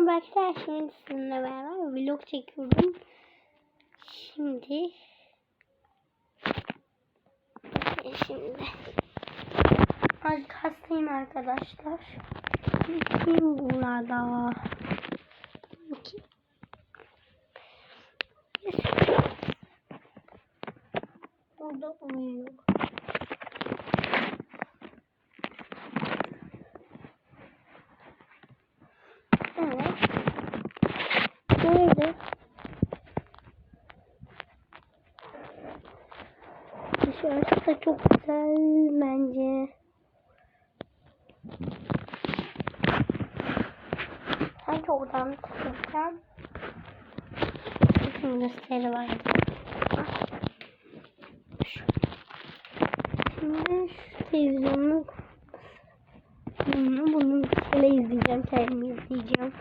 Arkadaşlar şimdi sizinle beraber vlog çekiyorum. Şimdi şimdi Azıcık hastayım arkadaşlar. Kim bunlarda? Burada uyuyor. Evet. Böyle. Dışarısı da çok güzel bence. Ben çoktan takılacağım. Bakın gösteri var. Şimdi şu televizyonu bunu, bunu izleyeceğim. Kendimi izleyeceğim.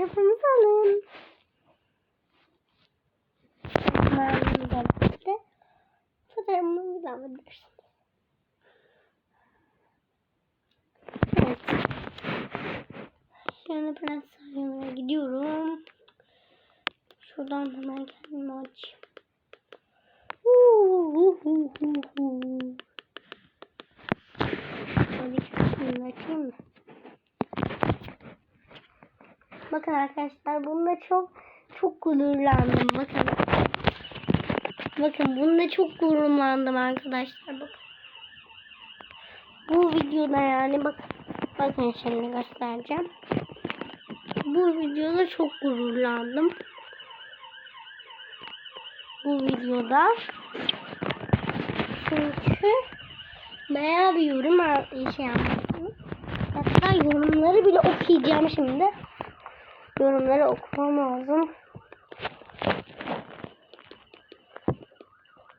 Telefonunuzu alın. Fotoğrafımızla birlikte fotoğrafımızı da alabilirsiniz. Evet. Şimdi biraz sarmaya gidiyorum. Şuradan hemen kendimi açayım. Açayım Bakın arkadaşlar bunda çok çok gururlandım. Bakın. Bakın bunda çok gururlandım arkadaşlar. Bakın. Bu videoda yani bak bakın şimdi göstereceğim. Bu videoda çok gururlandım. Bu videoda çünkü bayağı bir yorum şey yapmışsınız. Hatta yorumları bile okuyacağım şimdi yorumları okumam lazım.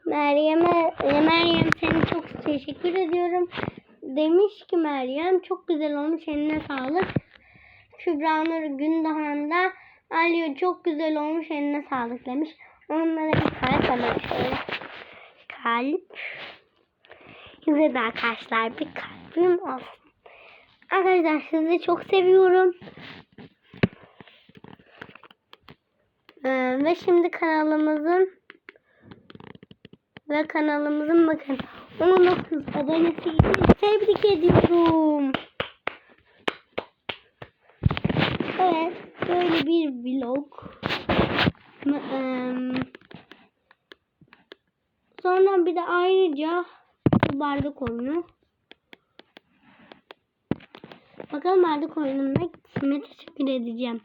Meryem'e e, Meryem seni çok teşekkür ediyorum. Demiş ki Meryem çok güzel olmuş eline sağlık. Kübra Nur Gündoğan da Aliyo çok güzel olmuş eline sağlık demiş. Onlara bir kalp hemen. Kalp. Size de arkadaşlar bir kalbim olsun. Arkadaşlar sizi çok seviyorum. Ee, ve şimdi kanalımızın ve kanalımızın bakın 19 abonesi tebrik ediyorum. Evet böyle bir vlog. Ee, sonra bir de ayrıca bu bardak oyunu. Bakalım bardak oyununda kime teşekkür edeceğim.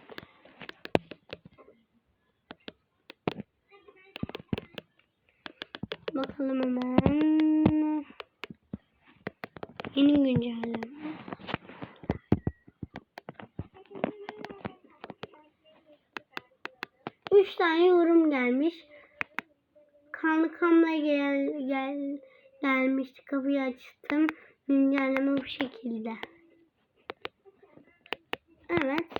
Bakalım hemen. Yeni güncelleme. Üç tane yorum gelmiş. Kanlı gel, gel, gelmişti. Kapıyı açtım. Güncelleme bu şekilde. Evet.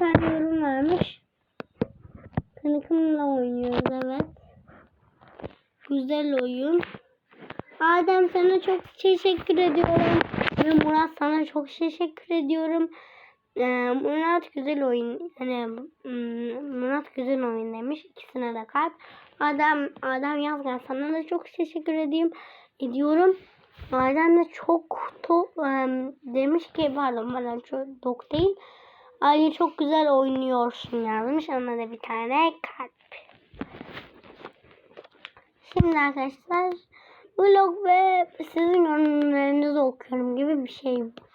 Dört tane yorum varmış. Kanıkımla oynuyoruz evet. Güzel oyun. Adem sana çok teşekkür ediyorum. Ve Murat sana çok teşekkür ediyorum. Ee, Murat güzel oyun. Hani Murat güzel oyun demiş. İkisine de kalp. Adem Adem Yazgan sana da çok teşekkür edeyim ediyorum. Adem de çok to, em, demiş ki pardon bana çok dok değil. Ali çok güzel oynuyorsun yazmış. Ona da bir tane kalp. Şimdi arkadaşlar vlog ve sizin yorumlarınızı okuyorum gibi bir şey bu.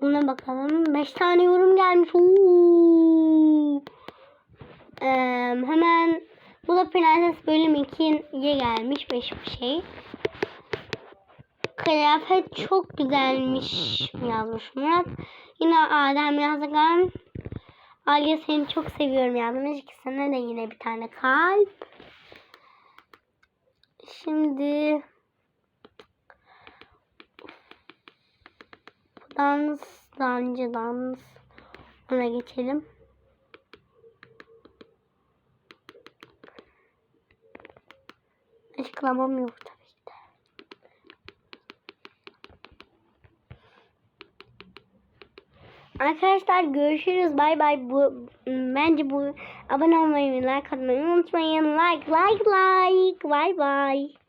Buna bakalım. 5 tane yorum gelmiş. Ee, hemen bu da Prenses bölüm 2'ye gelmiş. 5 bir şey. Kıyafet çok güzelmiş yazmış Murat. Yine Adem yazgan. Aliye seni çok seviyorum yazmış. İkisine de yine bir tane kalp. Şimdi dans, dancı dans. Ona geçelim. Açıklamam yok Arkadaşlar görüşürüz. Bay bay. Bu bence bu abone olmayı, like atmayı unutmayın. Like, like, like. Bay bay.